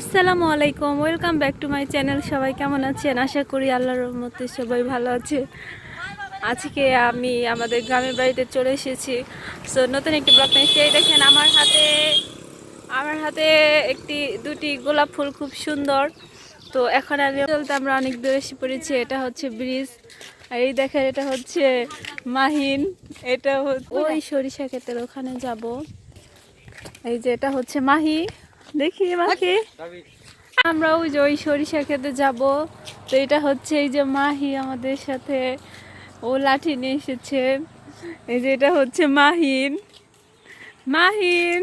আসসালামু আলাইকুম welcome back to my channel. সবাই কেমন আছেন? আশা করি আল্লাহর রহমতে সবাই ভালো আছে আজকে আমি আমাদের গ্রামের বাড়িতে চলে এসেছি। সো নতুন একটি ব্লগ নিয়েছি এই দেখেন আমার হাতে আমার হাতে একটি দুটি গোলাপ ফুল খুব সুন্দর। তো এখন আমি চলতে আমরা অনেক দূরে এসে পড়েছি। এটা হচ্ছে ব্রিজ। আর এই দেখেন এটা হচ্ছে মাহিন। এটা হচ্ছে ওই সরিষা ক্ষেতের ওখানে যাব। এই যে এটা হচ্ছে মাহি। দেখি মাহি আমরা ওই যে ওই সরিষা খেতে যাব। তো এটা হচ্ছে এই যে মাহি আমাদের সাথে। ও লাঠি নিয়ে এসেছে। এই যে এটা হচ্ছে মাহিন। মাহিন!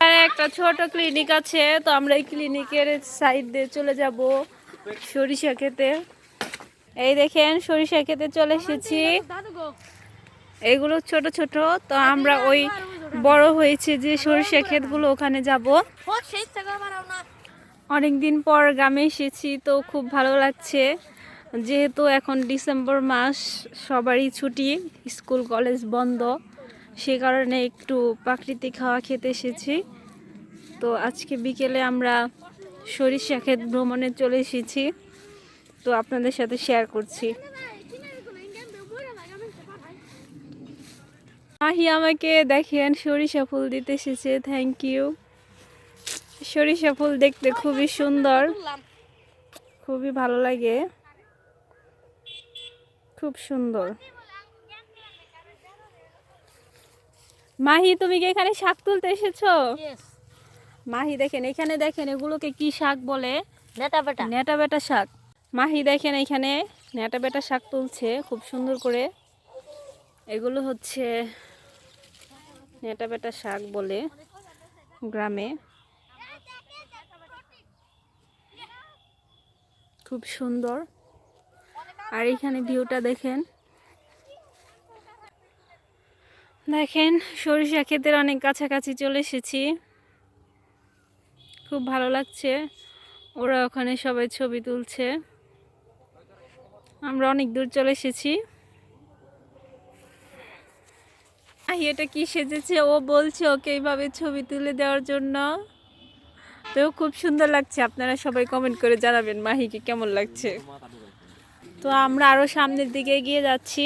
আর একটা ছোট ক্লিনিক আছে তো আমরা এই ক্লিনিকের সাইড দিয়ে চলে যাব সরিষা খেতে। এই দেখেন সরিষা খেতে চলে এসেছি। এগুলো ছোট ছোট তো আমরা ওই বড় হয়েছে যে সরিষা ক্ষেতগুলো, ওখানে যাব। অনেক দিন পর গ্রামে এসেছি, তো খুব ভালো লাগছে। যেহেতু এখন ডিসেম্বর মাস, সবারই ছুটি, স্কুল, কলেজ বন্ধ। সে কারণে একটু প্রাকৃতিক হাওয়া খেতে এসেছি। তো আজকে বিকেলে আমরা সরিষা ক্ষেত ভ্রমণে চলে এসেছি। তো আপনাদের সাথে শেয়ার করছি। মাহি আমাকে দেখেন সরিষা ফুল দিতে এসেছে থ্যাংক ইউ সরিষা ফুল দেখতে খুবই সুন্দর খুবই ভালো লাগে খুব সুন্দর। মাহি তুমি কি এখানে শাক তুলতে এসেছ? মাহি দেখেন এখানে দেখেন এগুলোকে কি শাক বলে? নেটা বেটা। নেটা বেটা শাক। মাহি দেখেন এখানে নেটা বেটা শাক তুলছে খুব সুন্দর করে। এগুলো হচ্ছে নেটা বেটা শাক বলে গ্রামে। খুব সুন্দর। আর এখানে ভিউটা দেখেন। দেখেন, সরিষা ক্ষেতের অনেক কাছাকাছি চলে এসেছি। খুব ভালো লাগছে। ওরা ওখানে সবাই ছবি তুলছে। আমরা অনেক দূর চলে এসেছি। এটা কি সেজেছে? ও বলছে ওকে এইভাবে ছবি তুলে দেওয়ার জন্য। তো খুব সুন্দর লাগছে। আপনারা সবাই কমেন্ট করে জানাবেন মাহিকে কেমন লাগছে? তো আমরা আরও সামনের দিকে এগিয়ে যাচ্ছি।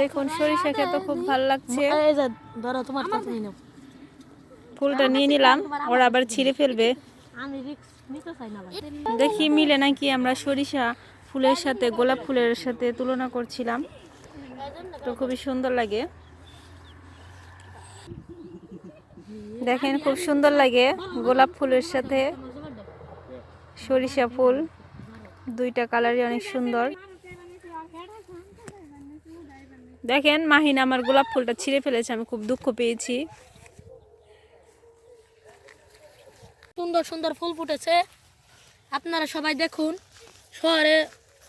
দেখুন সরিষা খেতে খুব ভালো লাগছে। ফুলটা নিয়ে নিলাম ওরা আবার ছিঁড়ে ফেলবে। দেখি মিলে নাকি আমরা সরিষা ফুলের সাথে গোলাপ ফুলের সাথে তুলনা করছিলাম। তো খুবই সুন্দর লাগে। দেখেন, খুব সুন্দর লাগে গোলাপ ফুলের সাথে। সরিষা ফুল, দুইটা কালারই অনেক সুন্দর। দেখেন, মাহিনা আমার গোলাপ ফুলটা ছিঁড়ে ফেলেছে, আমি খুব দুঃখ পেয়েছি। সুন্দর সুন্দর ফুল ফুটেছে। আপনারা সবাই দেখুন, শহরে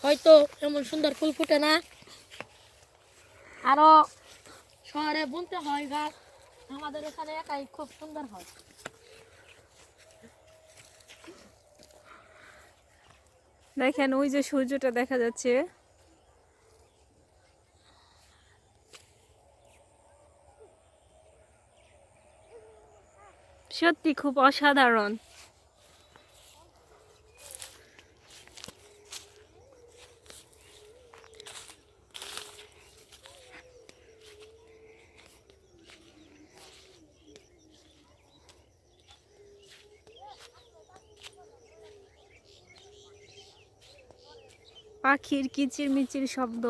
হয়তো এমন সুন্দর ফুল ফুটে না। আরও শহরে বুনতে হয় গাছ আমাদের এখানে একাই খুব সুন্দর হয়। দেখেন, ওই যে সূর্যটা দেখা যাচ্ছে। সত্যি খুব অসাধারণ। পাখির কিচির মিচির শব্দ।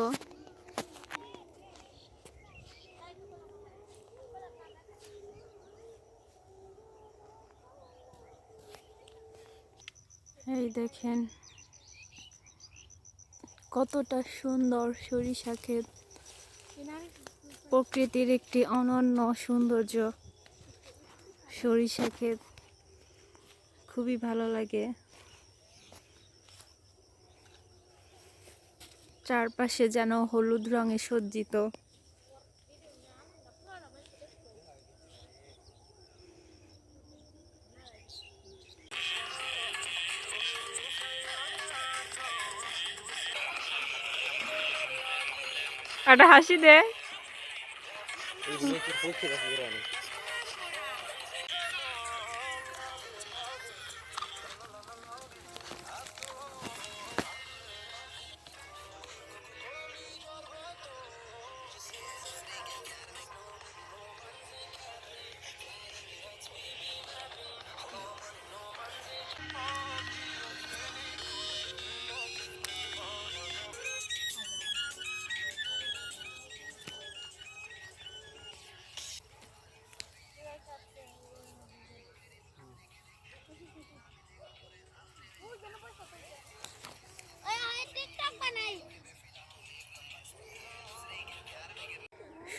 এই দেখেন, কতটা সুন্দর সরিষা ক্ষেত। প্রকৃতির একটি অনন্য সৌন্দর্য সরিষা ক্ষেত। খুবই ভালো লাগে। চারপাশে যেন হলুদ রঙে সজ্জিত। একটা হাসি দে।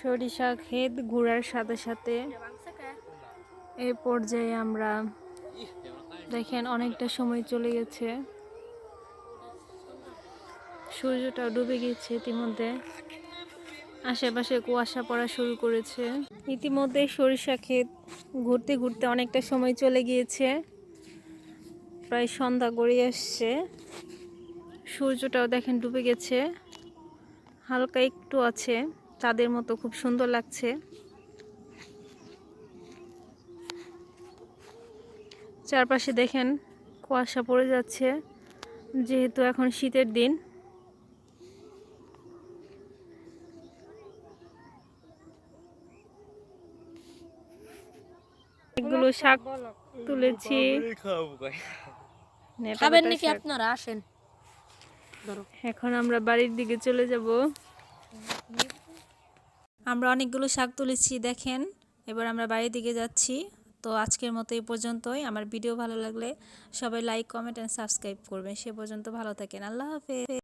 সরিষা ক্ষেত ঘোরার সাথে সাথে এই পর্যায়ে আমরা দেখেন অনেকটা সময় চলে গেছে। সূর্যটা ডুবে গেছে ইতিমধ্যে। আশেপাশে কুয়াশা পড়া শুরু করেছে। ইতিমধ্যে সরিষা ক্ষেত ঘুরতে ঘুরতে অনেকটা সময় চলে গিয়েছে। প্রায় সন্ধ্যা গড়িয়ে আসছে। সূর্যটাও দেখেন ডুবে গেছে। হালকা একটু আছে। তাদের মতো খুব সুন্দর লাগছে। চারপাশে দেখেন কুয়াশা পড়ে যাচ্ছে যেহেতু এখন শীতের দিন। এগুলো শাক তুলেছি। খাবেন নাকি আপনারা? আসেন। এখন আমরা বাড়ির দিকে চলে যাব। আমরা অনেকগুলো শাক তুলেছি, দেখেন। এবার আমরা বাড়ির দিকে যাচ্ছি। তো আজকের মতো এই পর্যন্তই। আমার ভিডিও ভালো লাগলে সবাই লাইক কমেন্ট অ্যান্ড সাবস্ক্রাইব করবেন। সে পর্যন্ত ভালো থাকেন। আল্লাহ হাফেজ।